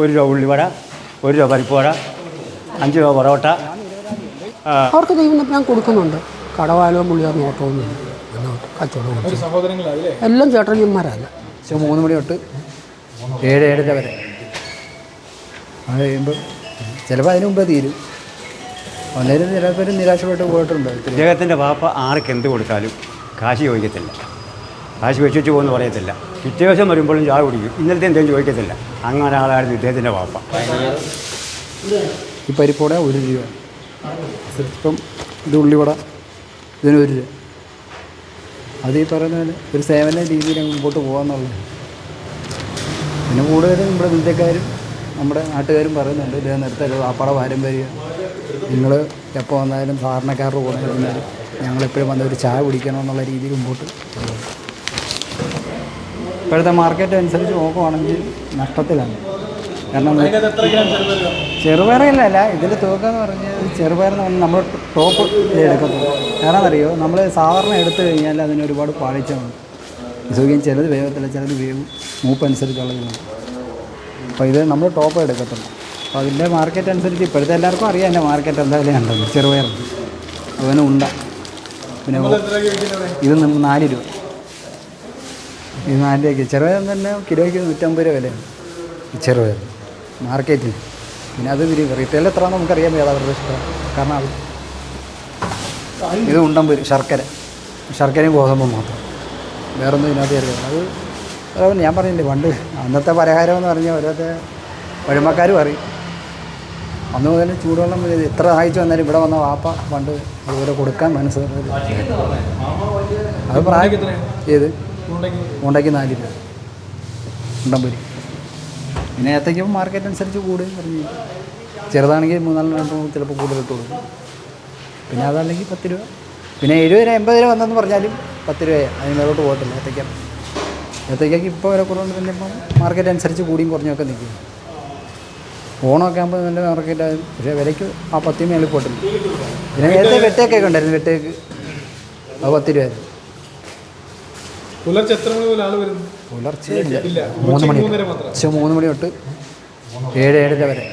ഒരു രൂപ ഉള്ളിവട ഒരു രൂപ പരിപ്പുവട അഞ്ച് രൂപ പൊറോട്ട. അവർക്ക് ദൈവം ഞാൻ കൊടുക്കുന്നുണ്ട്. കടവാലോ പുള്ളിയോ എന്നോട്ട് കച്ചവടം എല്ലാം ചേട്ടന്മാരല്ല മൂന്ന് മണി തൊട്ട് ഏഴ് ഏഴര വരെ. അത് കഴിയുമ്പോൾ ചിലപ്പോൾ അതിന് മുമ്പേ തീരും. അന്നേരം ചിലപ്പോൾ നിരാശപ്പെട്ട് പോയിട്ടുണ്ട്. ഇദ്ദേഹത്തിന്റെ വാപ്പ ആർക്ക് എന്ത് കൊടുത്താലും കാശ് ചോദിക്കത്തില്ല. കാശ് വെച്ചു പോകുമെന്ന് പറയത്തില്ല. പിറ്റേ ദിവസം വരുമ്പോഴും ചായ കുടിക്കും. ഇന്നലത്തെ എന്തെങ്കിലും ചോദിക്കത്തില്ല. അങ്ങനെ ആളായിരുന്നു ഇദ്ദേഹത്തിന്റെ വാപ്പ. ഈ പരിപ്പോട ഒരു രൂപ. ഇത് ഉള്ളിവട ഇതിന് ഒരു രൂപ. അത് ഈ പറയുന്ന ഒരു സേവന രീതിയിൽ മുമ്പോട്ട് പോകാമെന്നുള്ളത് പിന്നെ കൂടുതലും നമ്മുടെ ഇന്ത്യക്കാരും നമ്മുടെ നാട്ടുകാരും പറയുന്നുണ്ട് ഇത് നിർത്തരുത് വാപ്പാടെ പാരമ്പര്യം. നിങ്ങൾ എപ്പോൾ വന്നാലും സാധാരണക്കാരുടെ കൂടെ ഇരുന്നാലും ഞങ്ങളെപ്പോഴും വന്ന ഒരു ചായ കുടിക്കണം എന്നുള്ള രീതിയിൽ മുമ്പോട്ട്. ഇപ്പോഴത്തെ മാർക്കറ്റ് അനുസരിച്ച് നോക്കുവാണെങ്കിൽ നഷ്ടത്തിലാണ്. കാരണം ചെറുപയറയിലല്ല ഇതിന്റെ തൂക്കം എന്ന് പറഞ്ഞാൽ ചെറുപയർ എന്ന് പറഞ്ഞാൽ നമ്മൾ ടോപ്പ് എടുക്കത്തുള്ളൂ കാരണം അറിയോ നമ്മൾ സാധാരണ എടുത്തു കഴിഞ്ഞാൽ അതിന് ഒരുപാട് പാളിച്ചമുണ്ട് സുഖം ചിലത് വേഗത്തില്ല ചിലത് വേവ് മൂപ്പനുസരിച്ചുള്ളതാണ് അപ്പോൾ ഇത് നമ്മൾ ടോപ്പ് എടുക്കത്തുള്ളൂ. അപ്പോൾ അതിന്റെ മാർക്കറ്റ് അനുസരിച്ച് ഇപ്പോഴത്തെ എല്ലാവർക്കും അറിയാം എന്റെ മാർക്കറ്റ് എന്തായാലും ഉണ്ടെന്ന്. ചെറുപയർ. അതുപോലെ ഉണ്ട. പിന്നെ ഇത് നാല് രൂപ. ഇത് നാല് രൂപയ്ക്ക് ചെറുപയർ തന്നെ കിലോയ്ക്ക് നൂറ്റമ്പത് രൂപ വിലയാണ്. ഈ ചെറുപയർ. മാർക്കറ്റിൽ. പിന്നെ അത് റീറ്റെയിൽ എത്രയാണെന്ന് നമുക്കറിയാൻ വയ്യാതെ അവരുടെ ഇഷ്ടം. കാരണം അത് ഇത് ഉണ്ടമ്പൂര് ശർക്കര. ശർക്കരയും ഗോതമ്പും മാത്രം. വേറൊന്നും ഇതിനകത്ത് അറിയാം അത് അതുകൊണ്ട് ഞാൻ പറഞ്ഞില്ലേ പണ്ട് അന്നത്തെ പലഹാരം എന്ന് പറഞ്ഞാൽ ഓരോരുത്തർ വഴിമക്കാർ പറയും. അന്ന് മുതൽ ചൂടുവെള്ളം എത്ര സഹായിച്ചു വന്നാലും ഇവിടെ വന്ന വാപ്പ പണ്ട് അതുപോലെ കൊടുക്കാൻ മനസ്സ് അത് പ്രായം ഏത്? ഉണ്ടെങ്കിൽ നാല് രൂപ ഉണ്ടമ്പൂരി. പിന്നെ ഏത്തയ്ക്കും മാർക്കറ്റ് അനുസരിച്ച് കൂടുകയും പറഞ്ഞു ചെറുതാണെങ്കിൽ മൂന്നാൽ രണ്ട് ചിലപ്പോൾ കൂടുതൽ ഇട്ട് കൊടുക്കും പിന്നെ അതല്ലെങ്കിൽ പത്ത് രൂപ. പിന്നെ എഴുപത് രൂപ എൺപത് രൂപ വന്നെന്ന് പറഞ്ഞാലും പത്ത് രൂപയാണ് അതിന് മേലോട്ട് പോകത്തില്ല ഏത്തയ്ക്ക. ഏത്തയ്ക്കയ്ക്ക് ഇപ്പോൾ വില കുറവുണ്ട് പിന്നെ ഇപ്പം മാർക്കറ്റ് അനുസരിച്ച് കൂടിയും കുറഞ്ഞൊക്കെ നിൽക്കും. ഓണമൊക്കെ ആകുമ്പോൾ നല്ല മാർക്കറ്റാകും പക്ഷേ വിലയ്ക്ക് ആ പത്തിന് മേളിൽ പോട്ടില്ല പിന്നെ നേരത്തെ വെട്ടേക്കൊക്കെ ഉണ്ടായിരുന്നു വെട്ടേക്ക് അത് പത്ത് രൂപയായിരുന്നു പുലർച്ചെ എത്ര മണി മുതൽ ആൾ വരുന്നു? പുലർച്ചെ ഇല്ല ഇല്ല. മൂന്ന് മണി മൂന്നര മാത്രം. ഉച്ച മൂന്ന് മണി തൊട്ട് ഏഴ് ഏഴര വരെ.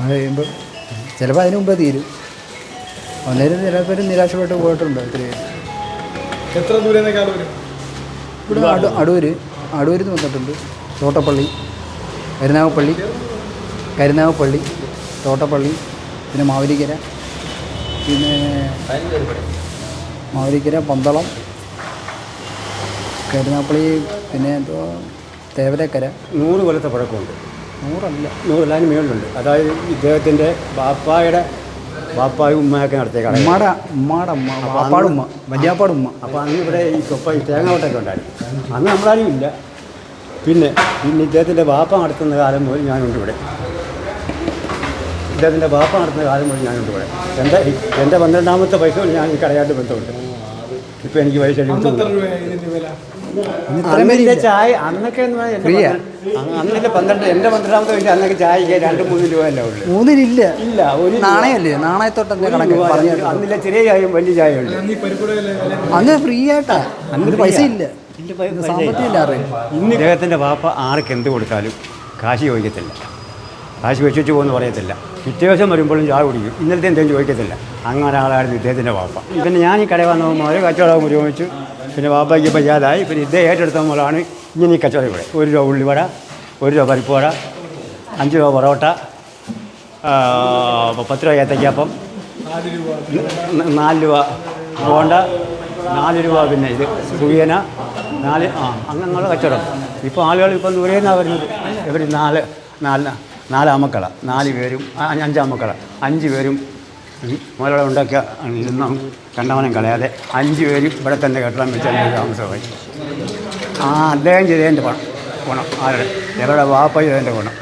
അത് കഴിയുമ്പോൾ ചിലപ്പോൾ അതിന് മുമ്പേ തീരും. അന്നേരം ചിലപ്പോൾ നിരാശപ്പെട്ട് പോയിട്ടുണ്ട് ഒത്തിരി. എത്ര ദൂരെ ഇവിടെ അടൂ അടൂര് അടൂരിൽ നിന്ന് വന്നിട്ടുണ്ട്. തോട്ടപ്പള്ളി കരുനാഗപ്പള്ളി കരുനാഗപ്പള്ളി തോട്ടപ്പള്ളി പിന്നെ മാവലിക്കര പിന്നെ മാവലിക്കര പന്തളം കരുനാഗപ്പള്ളി പിന്നെ എന്തോ തേവരക്കര. നൂറ് കൊല്ലത്തെ പഴക്കമുണ്ട്. നൂറല്ല. നൂറല്ല അതിന് മേളിലുണ്ട്. അതായത് ഇദ്ദേഹത്തിന്റെ ബാപ്പായുടെ ബാപ്പായും ഉമ്മയൊക്കെ നടത്തിയ കട ഉമ്മാടെ ഉമ്മാടെ ഉമ്മ വാപ്പാടുമ്മ വലിയാപ്പാടുമ്മ അപ്പോൾ അന്ന് ഇവിടെ ഈ കൊപ്പ ഈ തേങ്ങാവട്ടൊക്കെ ഉണ്ടായിരുന്നു. അന്ന് നമ്മളാരും ഇല്ല. പിന്നെ പിന്നെ ഇദ്ദേഹത്തിന്റെ ബാപ്പ നടത്തുന്ന കാലം മുതൽ ഞാനുണ്ട് ഇവിടെ. ഇദ്ദേഹത്തിന്റെ ബാപ്പ നടത്തുന്ന കാലം മുതൽ ഞാനുണ്ട് ഇവിടെ. എന്റെ എന്റെ പന്ത്രണ്ടാമത്തെ പൈസ കൊണ്ട് ഞാൻ ഈ കടയായിട്ട് ബന്ധമുണ്ട്. ഇപ്പോൾ എനിക്ക് പൈസ അന്നിന്റെ ചായ അന്നൊക്കെ എന്ന് പറഞ്ഞാൽ എന്റെ പന്ത്രണ്ട്- എന്റെ എന്റെ പന്ത്രണ്ടാമത്തെ വയസ്സ് അന്നൊക്കെ ചായ രണ്ട് മൂന്ന് രൂപ അല്ല ഉള്ളൂ. മൂന്നിലില്ല ഇല്ല ഒരു നാണയല്ലേ? നാണയത്തോട്ട് കണക്ക് പറഞ്ഞു കേട്ടോ. അന്നില്ല ചെറിയ ചായയും വലിയ ചായ ഉണ്ട് അന്ന് ഫ്രീ ആയിട്ടാ. അന്ന് പൈസ ഇല്ല. സാമ്പത്തികം ഇല്ല അറിയാം ഇദ്ദേഹത്തിന്റെ വാപ്പ ആർക്ക് എന്ത് കൊടുത്താലും കാശ് ചോദിക്കത്തില്ല. കാശ് വെച്ചു പോകുമെന്ന് പറയത്തില്ല. പിറ്റേ വരുമ്പോഴും ചായ കുടിക്കും. ഇന്നലത്തെ എന്തെങ്കിലും ചോദിക്കത്തില്ല. അങ്ങനെ ആളായിരുന്നു ഇദ്ദേഹത്തിന്റെ വാപ്പ. പിന്നെ ഞാൻ ഈ കടയിൽ വന്ന മുതൽ കച്ചവടം ഉപയോഗിച്ചു പിന്നെ വാപ്പയ്ക്ക് ഇല്ലാതായി. പിന്നെ ഇദ്ദേഹം ഏറ്റെടുത്ത മുതലാണ് ഇങ്ങനെ ഈ കച്ചവടം ഇവിടെ. ഒരു രൂപ ഉള്ളിവട ഒരു രൂപ പരിപ്പുവട അഞ്ച് രൂപ പൊറോട്ട പത്ത് രൂപ ഏത്തയ്ക്കപ്പം നാല് രൂപ ബോണ്ട നാല് രൂപ പിന്നെ ഇത് സുഖിയന നാല് ആ അങ്ങനെയുള്ള കച്ചവടം. ഇപ്പോൾ ആളുകൾ ഇപ്പം ദൂരെ നിന്നാണ് വരുന്നത്? ഇവർ നാല് നാല് നാലാമക്കള. നാല് പേരും അഞ്ചാമക്കള. അഞ്ച് പേരും മുതലുള്ള ഉണ്ടാക്കിയ നിന്നും കണ്ടവനം കളയാതെ അഞ്ച് പേരും ഇവിടെ തന്നെ കെട്ടണം വെച്ച് താമസമായി. ആ അദ്ദേഹം ചെയ്തതിന്റെ പണം ഗുണം. ആരുടെ? ഇവരുടെ വാപ്പ ചെയ്തതിന്റെ ഗുണം.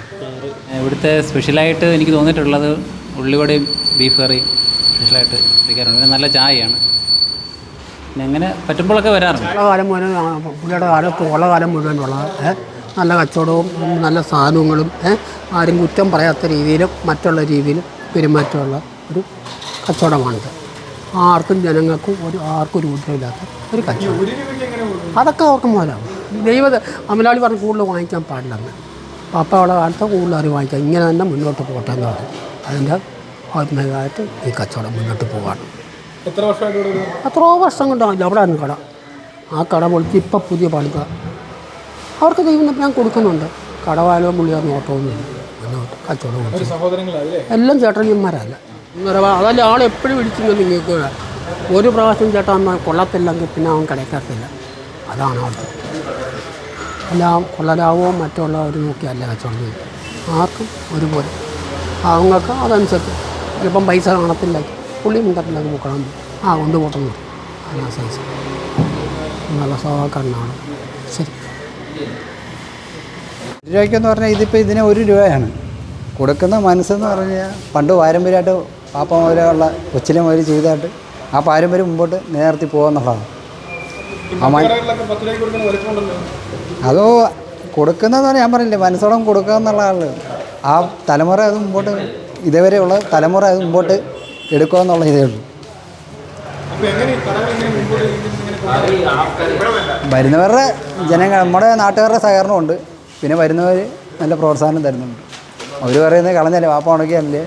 ഇവിടുത്തെ സ്പെഷ്യലായിട്ട് എനിക്ക് തോന്നിയിട്ടുള്ളത് ഉള്ളിവടയും ബീഫ് കറിയും സ്പെഷ്യലായിട്ട് കഴിക്കാറുണ്ട് പിന്നെ നല്ല ചായയാണ്. പിന്നെ അങ്ങനെ പറ്റുമ്പോഴൊക്കെ വരാറുണ്ട്. ഉള്ള കാലം മുഴുവൻ പുള്ളിയുടെ കാലത്ത് ഉള്ള കാലം മുഴുവനുള്ള ഏ, നല്ല കച്ചവടവും നല്ല സാധനങ്ങളും ആരും കുറ്റം പറയാത്ത രീതിയിലും മറ്റുള്ള രീതിയിലും പെരുമാറ്റമുള്ള ഒരു കച്ചവടമാണിത്. ആർക്കും ജനങ്ങൾക്കും ഒരു ആർക്കും ഒരു കുറ്റമില്ലാത്ത ഒരു കച്ചവടം. അതൊക്കെ അവർക്ക് മുതലാവും ദൈവ അമലാളി പറഞ്ഞ് കൂടുതൽ വാങ്ങിക്കാൻ പാടില്ലെന്ന്. പാപ്പയുടെ കാലത്ത് കൂടുതൽ അറിവ് വാങ്ങിക്കാം ഇങ്ങനെ തന്നെ മുന്നോട്ട് പോകട്ടെ എന്ന് പറഞ്ഞു. അതിന്റെ ആത്മീയമായിട്ട് ഈ കച്ചവടം മുന്നോട്ട് പോകാണ് എത്ര വർഷമായിട്ട് എത്രയോ വർഷം കൊണ്ടാണ് അവിടെ കട ആ കട പൊളിച്ച് ഇപ്പം പുതിയ പണിത അവർക്ക് ദൈവം ഞാൻ കൊടുക്കുന്നുണ്ട്. കടവാലോ മുള്ളിയോ നോട്ടമൊന്നുമില്ല മുന്നോട്ട് കച്ചവടം എല്ലാം ചേട്ടന്മാരല്ല. അതല്ല ആളെ എപ്പോഴും വിളിച്ചിങ്ങനെ നിങ്ങൾക്ക്. ഒരു പ്രാവശ്യം ചേട്ടൻ കൊള്ളത്തില്ലെങ്കിൽ പിന്നെ അവൻ കിടക്കത്തില്ല. അതാണ് ആൾക്ക് എല്ലാം കൊള്ളലാവോ മറ്റുള്ളവർ നോക്കിയല്ല കച്ചവടം ആർക്കും ഒരുപോലെ. അവങ്ങൾക്ക് അതനുസരിച്ച്. ചിലപ്പം പൈസ കാണത്തില്ല. പുള്ളി മുണ്ടത്തില്ല മുക്കണം ആ കൊണ്ടുപോട്ടെന്ന് അതിനനുസരിച്ച് നല്ല സ്വഭാവക്കാരനാണ് ശരി. ഒരു രൂപയ്ക്കെന്ന് പറഞ്ഞാൽ ഇതിപ്പോൾ ഇതിന് ഒരു രൂപയാണ്. കൊടുക്കുന്ന മനസ്സെന്ന് പറഞ്ഞാൽ പണ്ട് പാരമ്പര്യമായിട്ട് പാപ്പ മുതലുള്ള കൊച്ചിലെ മുതൽ ചെയ്തായിട്ട് ആ പാരമ്പര്യം മുമ്പോട്ട് നേർത്തി പോകുന്നുള്ളതാണ് അതോ കൊടുക്കുന്നതെന്ന് പറഞ്ഞാൽ ഞാൻ പറഞ്ഞില്ലേ മനസ്സോളം കൊടുക്കുക എന്നുള്ള ആൾ. ആ തലമുറ അത് മുമ്പോട്ട് ഇതേവരെയുള്ള തലമുറ അത് മുമ്പോട്ട് എടുക്കുക എന്നുള്ള ഇതേ ഉള്ളൂ അപ്പോൾ എങ്ങനെ ഈ കടകൾ ഇങ്ങനെ മുമ്പോട്ട് ഇങ്ങനെ കൊണ്ടുപോകും? വരുന്നവരുടെ ജനങ്ങൾ നമ്മുടെ നാട്ടുകാരുടെ സഹകരണമുണ്ട് പിന്നെ വരുന്നവർ നല്ല പ്രോത്സാഹനം തരുന്നുണ്ട്. അവർ പറയുന്നത് കളഞ്ഞല്ലേ വാപ്പ ഉണക്കിയല്ലേ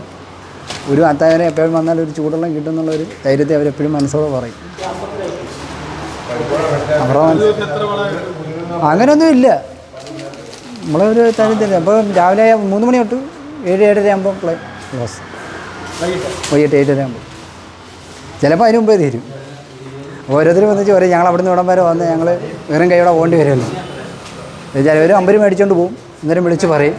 ഒരു അത്തായനെ എപ്പോഴും വന്നാൽ ഒരു ചൂടുവെള്ളം കിട്ടും എന്നുള്ളൊരു ധൈര്യത്തെ അവരെപ്പോഴും മനസ്സോടെ പറയും. അവരുടെ വള അങ്ങനെയൊന്നും ഇല്ല. നമ്മളൊരു തരത്തില്ല അപ്പോൾ രാവിലെ മൂന്ന് മണി തൊട്ട് ഏഴ് ഏഴര ആകുമ്പോൾ ക്ലൈ ക്ലോസ് വൈകിട്ട്? വൈകിട്ട് ഏഴര ആകുമ്പോൾ ചിലപ്പോൾ അതിന് മുമ്പേ തീരും. ഓരോരുത്തരും വന്നിച്ച് പറയും ഞങ്ങൾ അവിടുന്ന് ഇവിടം വരെ വന്ന് ഞങ്ങൾ വെറും കൈയോടെ പോകേണ്ടി വരുമല്ലോ. ചിലവർ അമ്പര് മേടിച്ചുകൊണ്ട് പോകും അന്നേരം വിളിച്ച് പറയും.